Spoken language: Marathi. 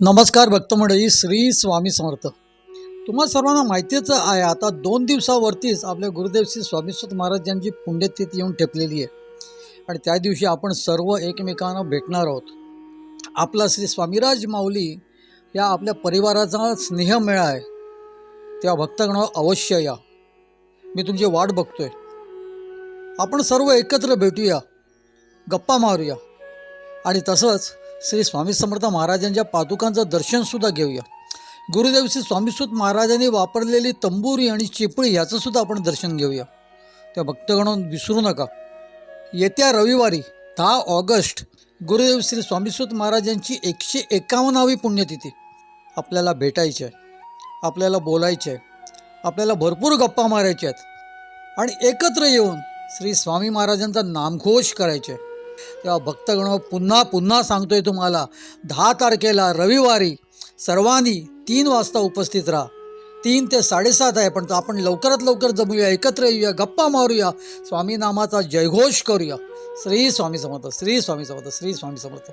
नमस्कार भक्तमंडळी श्री स्वामी समर्थ. तुम्हा सर्वांना माहितीच आहे आता दोन दिवसावरतीच आपल्या गुरुदेव श्री स्वामीसुत महाराज यांची पुण्यतिथी येऊन ठेपलेली आहे. आणि त्या दिवशी आपण सर्व एकमेकांना भेटणार आहोत. आपला श्री स्वामीराज माऊली या आपल्या परिवाराचा स्नेहमेळा आहे त्या भक्तगण अवश्य या. मी तुमची वाट बघतोय. आपण सर्व एकत्र भेटूया गप्पा मारूया. आणि तसंच श्री स्वामी समर्थ महाराजांच्या पादुकांचं दर्शनसुद्धा घेऊया. गुरुदेव श्री स्वामीसुत महाराजांनी वापरलेली तंबुरी आणि चिपळी याचंसुद्धा आपण दर्शन घेऊया. त्या भक्तगणून विसरू नका. येत्या रविवारी दहा ऑगस्ट गुरुदेव श्री स्वामीसुत महाराजांची एकशे एकावन्नावी पुण्यतिथी आपल्याला भेटायची आहे. आपल्याला बोलायचे आहे. आपल्याला भरपूर गप्पा मारायच्या आहेत. आणि एकत्र येऊन श्री स्वामी महाराजांचा नामघोष करायचे आहे. तेव्हा भक्तगण पुन्हा पुन्हा सांगतोय तुम्हाला दहा तारखेला रविवारी सर्वांनी तीन वाजता उपस्थित राहा. तीन ते साडेसात आहे पण आपण लवकरात लवकर जमूया एकत्र येऊया गप्पा मारूया. स्वामी नामाचा जयघोष करूया. श्री स्वामी समर्थ श्री स्वामी समर्थ श्री स्वामी समर्थ.